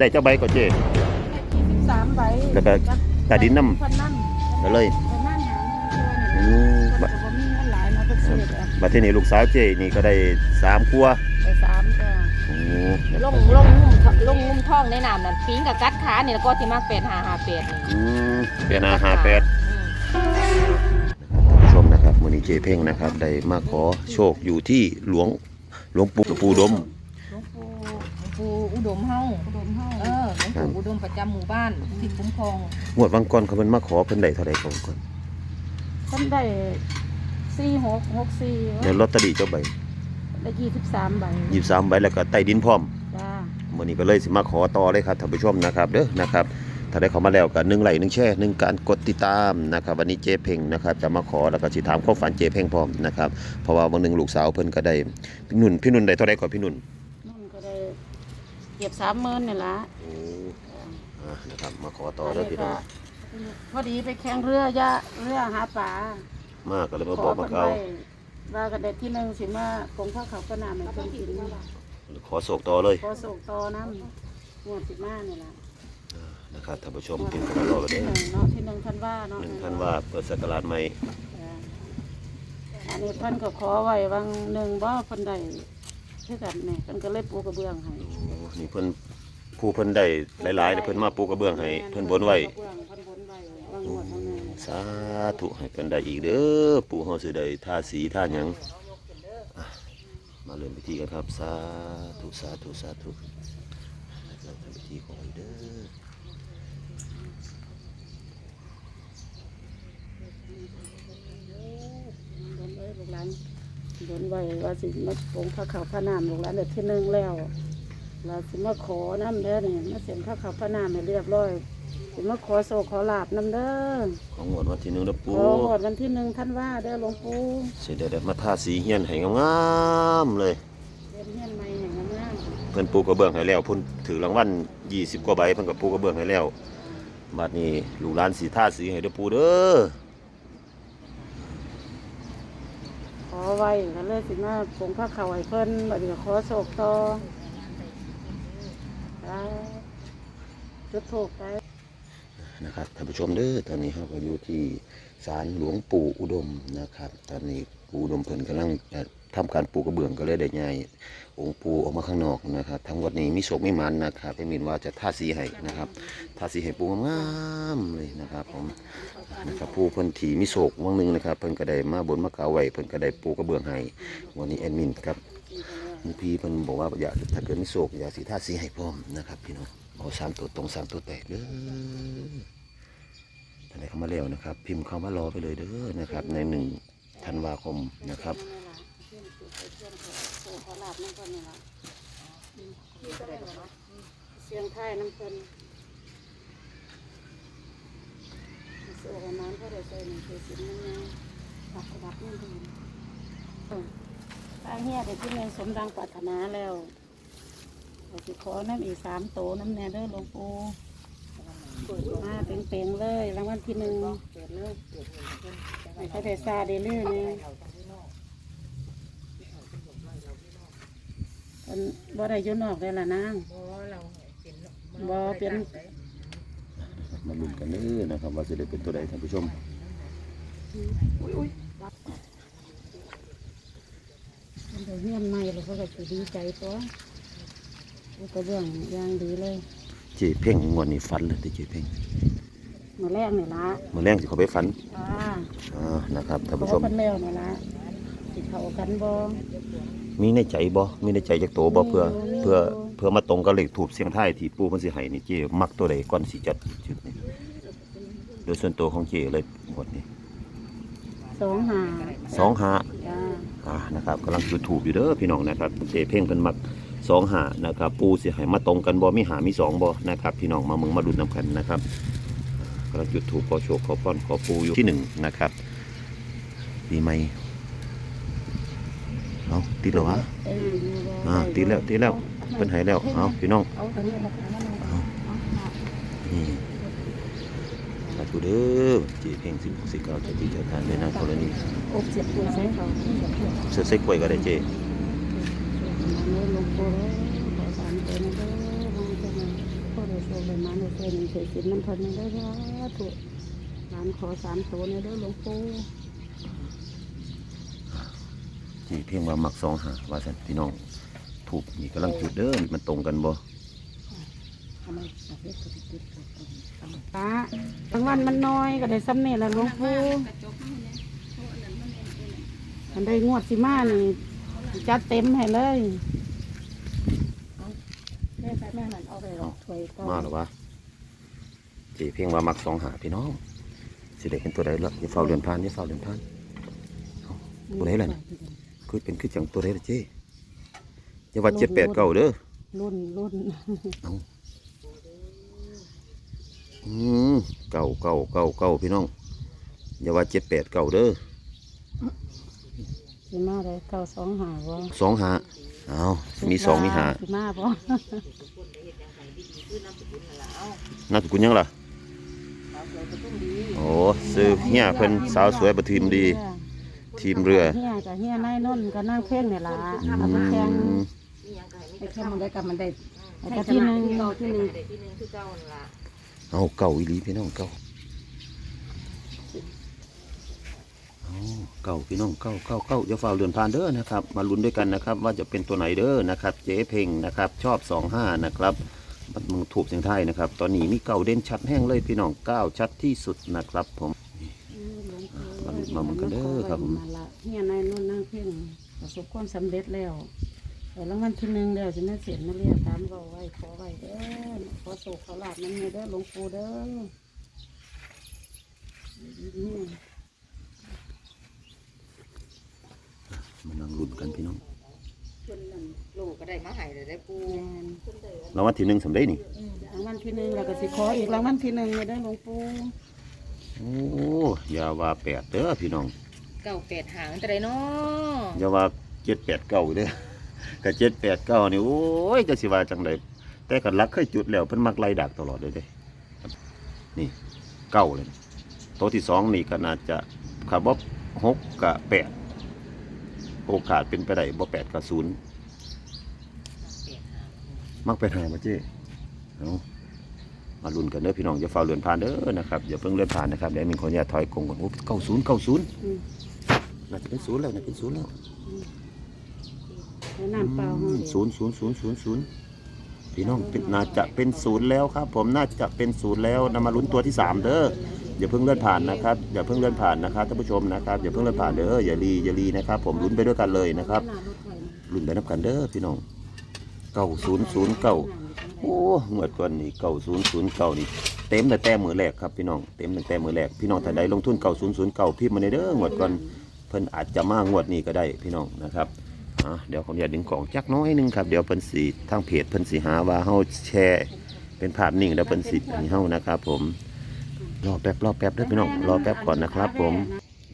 ได้เจ้าใบก็เจสามใบแล้วก็ตาดินน้ำพันนั่นก็เลยพันนั่นหาอืมเงิบันดก็บ่มีเงินหลายมาเพิ่นซื้อแต่บัดที่นี่ลูกสาวเจนี่ก็ได้สามครัวไปสามจ้ะโอ้ลงลงงุ่มลงงุ่มท้องในน้ำนั่นปิงกับกัดขานี่แล้วก็ที่มักเป็ดหาหาเป็ดนี่อืมเป็นอาหารแปดอืมท่านผู้ชมนะครับมือนี้เจเพ่งนะครับ ได้มาขอโชคอยู่ที่หลวงหลวงปู่หลวงปู่ดม หลวงปู่หลวง ปู่อุดมเฮาอุดมเฮาเออหลวงปู่อุดมประจำหมู่บ้านที่คุ้มครองงวดวังก่อนเขาเพิ่นมาขอเพิ่นได้เท่าใดก่อนก่อนเพิ่นได้สี่หกหกสี่ได้ลอตเตอรี่เจ้าใบได้ยี่สิบสามใบ23ใบแล้วก็ใต้ดินพร้อมจ้ามื่อนี้ก็เลยสิมาขอต่อเลยครับท่านผู้ชมนะครับเด้อนะครับถ้าได้เข้ามาแล้วก็หนึ่งไหลค์หนึ่งแช่หนึ่งการกดติดตามนะครับวันนี้เจเพ่งนะครับจะมาขอแล้วก็สิถามข้อฝันเจเพ่งพร้อมนะครับเพราะว่าวันหนึ่งลูกสาวเพิ่นก็ได้พี่นุ่นพี่นุ่นได้เท่าไรก่อนพี่นุ่นนั่นก็ได้ เก็บสามหมื่นนี่ละโอ้อ่านะครับมาขอต่อแล้วพี่น้องพอดีไปแข่งเรือยะเรือหาปลามากก็เลยมาขบออกมาเพิ่นเก่าไว้ว่ากันได้ที่หนึ่งสิมาคงข้าวเขาก็นำให้เพิ่นกินขอโศกต่อเลยพอส่งต่อน้ำงวดสิบห้านี่ละนะครับท่านผู้ชมเป็นกันรอกันที่เด้อหนึ่งเนาะที่หนึ่งท่านว่าเนาะหนึ่งท่านว่าเปิดสักราชใหม่จ้ะอันนี้เพิ่นก็ขอไว้บางหนึ่งบ่เพิ่นได้ คือกันนี่เพิ่นก็เลยปูกระเบื้องให้โอ้นี่เพิ่นผู้เพิ่นได้หลายๆเนี่ยเพิ่นมาปูกระเบื้องให้เพิ่นบนไว้กระเบื้องเพิ่นบนไว้บางงวดบางหนึ่งสาธุให้กันได้อีกเด้อปู่เฮาสิได้ท่าสีท่าหยังอะมาเริ่มพิธีกันครับ สาธุสาธุสาธุเราทำพิธีของเราเด้อ บนไว้ลูกหลาน บนไว้ว่าสิมาปงพระเขาวพระนามลูกหลานเด็ดที่หนึ่งแล้วเราสิมาขอน้ำเด้อนี่มาเสียงพระเขาวพระนามให้เรียบร้อยสิมาขอโศกขอลาบน้ำเด้อของงวดวันที่หนึ่งเด้อขปู่อหมดวันที่หนึ่งท่านว่าเด้อหลวงปู่สิได้ได้มาท่าสีเฮียนให้งามๆเลยเรียนเฮียนใหม่แห่งงามเพิ่นปูกระเบื้องให้แล้วเพิ่นถือรางวัล20กว่าใบเพิ่นก็ปูกระเบื้องให้แล้วบัดนี้ลูกหลานสิท่าสีให้เด้อปู่เด้อ ข อไว้ก็เลยสิมาปงพระเขาวให้เพิ่นบัดนี้ก็ขอโศกต่อไปจุดถูกไป นะครับท่านผู้ชมเด้อตอนนี้เราก็อยู่ที่ศาลหลวงปู่อุดมนะครับ ตอนนี้ปู่อุดมเพิ่นกำลังจะ ทำการปลูกกระเบื้องก็เลยได้ย้ายองค์ปูออกมาข้างนอกนะครับทั้งวัดนี้มีโศกไมีมันนะครับไอ้มินว่าจะท่าสีให้นะครับท่าสีให้ปูงามเลยนะครับผมนะครับผู้เพิ่นทีมีโศกวังหนึงนะครับเพิ่นก็ได้มาบนมากาวไว้เพิ่นก็ได้ปูกระเบื้องให้วันนี้แอดมินครับมุพีเพิ่นบอกว่าอยากถ้าเกิดมีโศกอยากสีท่าสีให้พร้อมนะครับพี่น้องเอาสามตัวตรงสามตัวแตกเด้อท่านใดเข้ามาแล้วนะครับ พิมพ์คำว่ารอไปเลยเด้อนะครับในหนึ่งธันวาคมนะครับาบน้ำเพิ่นนี่ล่ะเสียงไทายน้ำเพิ่นสือประมาณเท่าไรใส่หนึ่งคือสิบนั่นไงปักกระดับนี่ดีตาเฮียเด็กที่เงินสมดังปรารถนาแล้วเราสิขอน้ำอีกสามโตน้ำแน่เด้อหลวงปู่มาเป่งๆเลยรางวัลที่หนึ่งให้เขาได้ซาได้เรื่อเนี่ มันบ่ได้อยุ่นอกได้ละนางบ่เป็น มาลุ้นกันเด้อนะครับ ว่าจะได้เป็นตัวใดท่านผู้ชมมันได้เฮียนใหม่แล้วเขาก็สิดีใจตัวอุกระเบื้องอย่างดีเลยเจเพ่งงวดนี้ฟันเลยที่เจเพ่งมาแรกนี่ละเมื่อแรงสิเขาไปฟันอ่าอ่านะครับท่านขผู้อชมกันแล้วนี่ละ สิเข้ากันบ่มีในใจบ่มีในใจจากโตบ่เพื่อเพื่อเพื่อมาตรงกับเลขถูกเสียงไทายที่ปู่เพิ่นสิให้นี่เจมักตัวใดก่อนสิจัดจุดนี้โดยส่วนตัวของเจเลยงวดนี้สองหาสองหาจ้าอ่านะครับกำลังจุดถูกอยู่เด้อพี่น้องนะครับเจเพ่งเป็นมักสองหานะครับปูสียหายมาตรงกันบ่มีหามีสองบ่นะครับพี่น้องมาเมืองมาดุดน้ำกันนะครับกำลังจุดถูกขอโชคขอพรขอปูอยู่ที่หนึ่งนะครับดีไหม เอาติดแล้ววะเอ้ยอยู่บ่อ่าติดแล้วติดแล้วเป็นหายแล้วเอาพี่น้องเอาตัวนี้มาขายมันเอาเอานี่สาธุเด้อเจเพ่งสิบสิเก้าจะพิจารณาในนามกรณีอบเสียบตัวใส่เขาเสียบตัวเสื้อใส่กล้วยก็ได้เจหลวงปู่เด้อขอสามตัวนะเด้อมาจังไงกเลยมาในเส้นเสสินน้ำเพลินในเด้อถูกร้านขอสามตัวในเด้อหลวงปู่ ที่เพียงว่ามักสองหาว่าสันพี่น้องถูกนี่กำลังจุดเด้อมันตรงกันบ่ป้าบางวันมันน้อยก็ได้ซ้ำเนี่และหลวงปู่มันได้งวดสิมานี่จัดเต็มให้เลยแม่แม่นั่นเอาหรอวยก่อวะที่เพียงว่ามักสองหาพี่น้องสิได้เห็นตัวใดล้วอย่เฝ้าเรือนพานอย่เฝ้าเรือนพานตัวไหนล่ะ คือเป็นคือจังตัวใดล่ะเจ้อย่าว่าเจ็ดแปดเก้าเด้อรุ่นรุ่นอืมเก้าเก้าเก้าเก้าพี่น้องอย่าว่าเจ็ดแปดเก้าเด้อสิมาเลยเก้าสองหาบ่สองหาเอามีสองมีหาสิมาบ่น่าสกุลยังล่ะโอ้ซื้อเฮียเพิ่นสาวสวยประทีมดี ทีมเรือ เฮียกับเฮียนายนนท์ก็นั่งเพ่งเนี่ยล่ะอืเอาไปแข่งมไปแข่งมันได้กับมันได้แต่ที่หนึ่งเก้าที่หนึ่งแต่ที่หนึ่งคือเก้านั่นล่ะเอาเก่าอีหลีพี่น้องเก่าเอาเก่าพี่น้องเก่าเก่าเก่าอย่าฝ่าเรือนพานเด้อนะครับ มาลุ้นด้วยกันนะครับ ว่าจะเป็นตัวไหนเด้อนะครับ เจ๊เพ่งนะครับ ชอบสองห้านะครับบัดมึงถูกเสียงไทายนะครับ ตอนนี้มีเก่าเด่นชัดแห้งเลยพี่น้องเก้าชัดที่สุดนะครับผม มามาเหมือนกันเด้อครับผมนั่นล่ยนายนนท์นั่งเพ่งประสบความสำเร็จแล้วแต่รางวัลที่หนึ่งแล้วจะไม่เสียมาเรียกตามเราไว้ขอไว้เด้อขอโศกขอลาบนั้นเด้อหลวงปู่เด้อมานั่งลุ้นกันพี่น้องลูกก็ได้มาให้เลยได้ปูรางวัลที่หนึ่งสำได้นี่รางวัลที่หนึ่งแล้วก็สิขออีกรางวัลที่หนึ่งเลยได้หลวงปู่ อย่าว่าแปดเด้อพี่น้องเก้าแปดหางแต่ไรเนาะอย่าว่าเจ็ดแปดเก้าเด้อกับเจ็ดแปดเก้านี่โอ้ยจะสิว่าจังไดแต่กันรักเคยจุดแล้วเพิ่นมักไล่ดักตลอดเลยเด้นี่เก้าเลยตัวที่สองนี่ก็น่าจะขับว่าหกกับแปดโอกาสเป็นไปได้บ่แปดกับศูนย์แปดหางมักไปหามาเจ้เอา มาลุ้นกันเด้อพี่น้องอย่าฝ่าเรือนผ่านเด้อนะครับอย่าเพิ่งเลื่อนผ่านนะครับเดี๋ยวมีคนอย่าถอยกงก่อนโอ้เก้าศูนย์เก้าศูนย์อืมน่าจะเป็นศูนย์แล้วน่าจะเป็นศูนย์แล้วแล้วน้ำเปล่าห้องเดียวศูนย์ศูนย์ศูนย์ศูนย์ศูนย์พี่น้องเป็นน่าจะเป็นศูนย์แล้วครับ ผมน่าจะเป็นศูนย์แล้วนำมาลุ้นตัวที่สามเด้ออย่าเพิ่งเลื่อนผ่านนะครับอย่าเพิ่งเลื่อนผ่านนะครับท่านผู้ชมนะครับอย่าเพิ่งเลื่อนผ่านเด้ออย่ารีอย่ารีนะครับผมลุ้นไปด้วยกันเลยนะครับหน้ารถไฟนะ ลุ้นไปนับกันเด้อพี่น้องเก้าศูนย์ศูนย์เก้า โอ้เมื่อก่อนนี่เก้าศูนย์ศูนย์เก้านี่เต็มแต่แต่มือแรกครับพี่น้องเต็มแต่แต่มือแรกพี่น้องท่านใดลงทุนเก้าศูนย์ศูนย์เก้าพี่มาในเด้องวดก่อนเพิ่นอาจจะมางวดนี้ก็ได้พี่น้องนะครับอะเดี๋ยวผมอยากดึงของจักน้อยนึงครับเดี๋ยวเพิ่นสีทางเพจเพิ่นสีหาว่าเฮาแชร์เป็นภาพนิ่งแล้วเพิ่นสิให้เฮานะครับผมรอแป๊บรอแป๊บเด้อพี่น้องรอแป๊บก่อนนะครับ ผม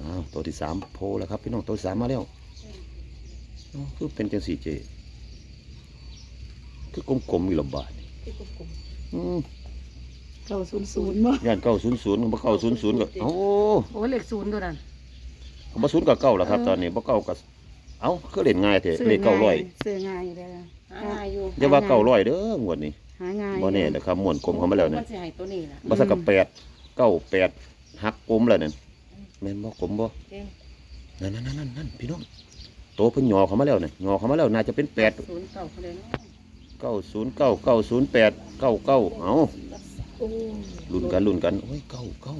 อ้าวตัวที่สามโพแล้วครับพี่น้องตัวสามมาแล้วอ้าวคือเป็นจังสี่เจ คือกลมๆมีระบาดนี่อืมเก้าศูนย์ศูนย์บ่ย่านเก้าศูนย์ศูนย์บ่เก้าศูนย์ศูนย์ก็โอ้โอ้เลขศูนย์ตัวนั้นบ่ศูนย์กับเก้าแล้วครับ ตอนนี้บ่เก้ากับเอ้าคือเล่นง่ายแท้เลขเก้าร้อยซื้อง่ายเลยหาอยู่อย่าว่าเก้าร้อยเด้องวดนี้หาง่ายบ่แน่นะครับม่วนกลมเข้ามาแล้วมันะนสิให้ตัวนี้นะบ่สักกับแปดเก้าแปดหักกลมแล้วนั่นแม่นบ่กลมบ่เก่งนั่นนั่นนั่นนั่นพี่น้องโตเพิ่นหยอเข้ามาแล้วน่ะหยอเข้ามาแล้วน่าจะเป็นแปดศูนย์เก้าเขาเลยเนาะ เก้าศูนย์เก้าเก้าศูนย์แปดเก้าเก้าเอาโอ้ลุ้นกันลุ้นกันโอ้ยเก้าเก้า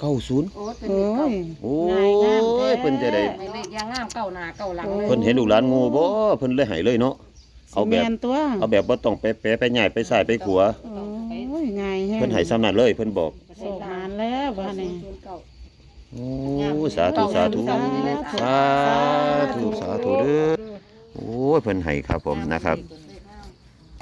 เก้าศูนย์โอ้เป็นโอ้เด็กเก้ายโอ้ง่ายงามแท้ยเพิ่นจะได้ให้เลขยางงามเก้าหน้าเก้าหลังเลยเพิ่นเห็นลูกหลานงูบ่เพิ่นเลยให้เลยเนาะเอาแบบสิแม่นตัวเอาแบบบ่ต้องไปแปะไปใหญ่ไปใส่ไปขัวโอ้ยง่ายแฮะเพิ่นให้ซ้ำนั้นเลยเพิ่นบอกโศกนานแล้วบ้านนี้โอ้สาธุสาธุสาธุสาธุเด้อ โอ้ยเพิ่นให้ครับผมนะครับ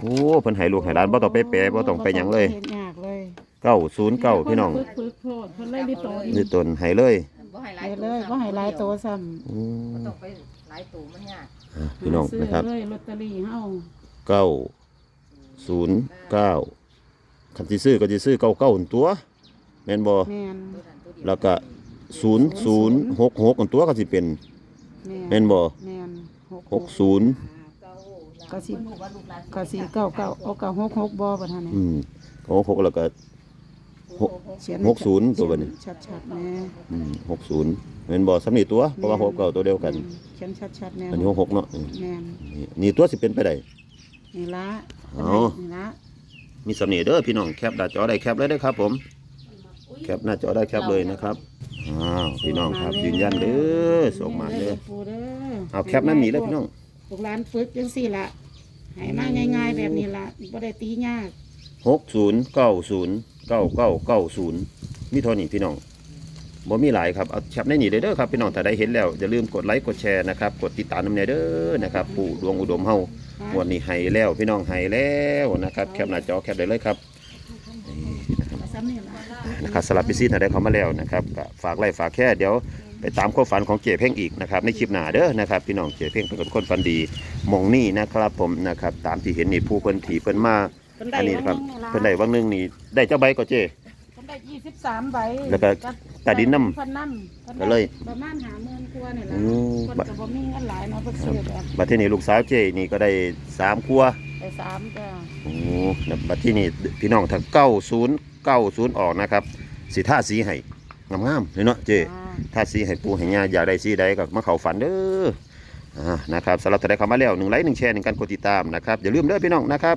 โอ้เพิ่นให้ลูกให้หลานบ่ต้องไปแปะบ่ต้องไปหยังเลยฮ็ดยากเลย909พี่น้องฝึกฝึกโทษเพิ่นเลยมีโตดีนี่ตนให้เลยบ่ให้หลาไปยเลยตัวบ่ให้หลายโตซ้ำอืมต้องไปหลายตัวมันยากอะพี่น้องซื้อนะครับเลยลอตเตอรี่เฮา909คันสิซื้อก็สิซื้อ99นั่นตัวแม่นบ่แม่นตัวนั้นตัวเดียวแล้วก็0066อันตัวก็สิเป็นแม่นแม่นบ่แม่น 60เก้าก็สิเพิ่นรู้ว่าลูกหลานก็สิเก้าเก้าเอาเก้าหกหกบ่บัดนั้นอืมโอ้หกแล้วก็หกเขียนหกศูนย์ตัวบัดนี้ชัดๆแน่อืมหกศูนย์เห็นบ่สำนีตัวเพราะว่าหกเก่าตัวเดียวกันเขียนชัดๆแน่อันนี้หกหกเนาะอืมแม่นนี่นี่ตัวสิเป็นไปได้นี่ละเอานี่ละมีสำนีเด้อพี่น้องแคปหน้าจอได้แคปเลยได้อครับผม แคปหน้าจอได้แคปเลยนะครับอ้าวพี่น้องครับยืนยันเด้อส่งมาเด้อปู เด้อเอาแคปนั่นหนีเลยพี่น้องลูกหลานฝึกจังซี่ล่ะให้มาง่าย ๆ แบบนี้ล่ะบ่ได้ตียากหกศูนย์เก้าศูนย์เก้าเก้าเก้าศูนย์มีเท่านี้พี่น้องบ่มีหลายครับเอาแคปได้หนีเลยเด้อครับพี่น้องถ้าได้เห็นแล้วอย่าลืมกดไลค์กดแชร์นะครับกดติดตามน้ำเนยเด้อนะครับปู่ดวงอุดมเฮางวดนี้ให้แล้วพี่น้องให้แล้วนะครับแคปหน้าจอแคปได้เลยครับนี่นะครับซ้ำนี่ล่ะนะครับสลับพิซีถ้าได้เข้ามาแล้วนะครับก็ฝากไล่ฝากแค่เดี๋ยว ไปตามความฝันของเจเพ่งอีกนะครับในคลิปหน้าเด้อนะครับพี่น้องเจเพ่งเป็นคนฝันดีหมองนี่นะครับผมนะครับตามที่เห็นนี่ผู้เพิ่นถีเพิ่นมาเพิ่นได้อันนี้นะครับวัเพิ่นได้วังหนึงนี่ได้เจ้าใบก็เจเพิ่นได้23ใบแล้วก็ตาดินน้ำเพิ่นนำพิ่นได้ก็เลยประมาณ50,000กว่านี่ล่ะอืมเพิ่นก็บ่มีเงินหลายเนาะเพิ่นซื้อแบบบัดที่นี่ลูกสาวเจนี่ก็ได้สามครัวได้สามจ้าโอ้แล้วบัดที่นี่พี่น้องถ้าเก้าศูนย์เก้าศูนย์ออกนะครับสีท่าสีให้งามๆเลยเนาะเจอ่า ถ้าสีให้ปูให้ยาอยากได้สีใดก็มาเข้าฝันเด้อนะครับสำหรับถ้าได้เข้ามาแล้วหนึ่งไลค์หนึ่งแชร์หนึ่งการกดติดตามนะครับอย่าลืมเด้อพี่น้องนะครับ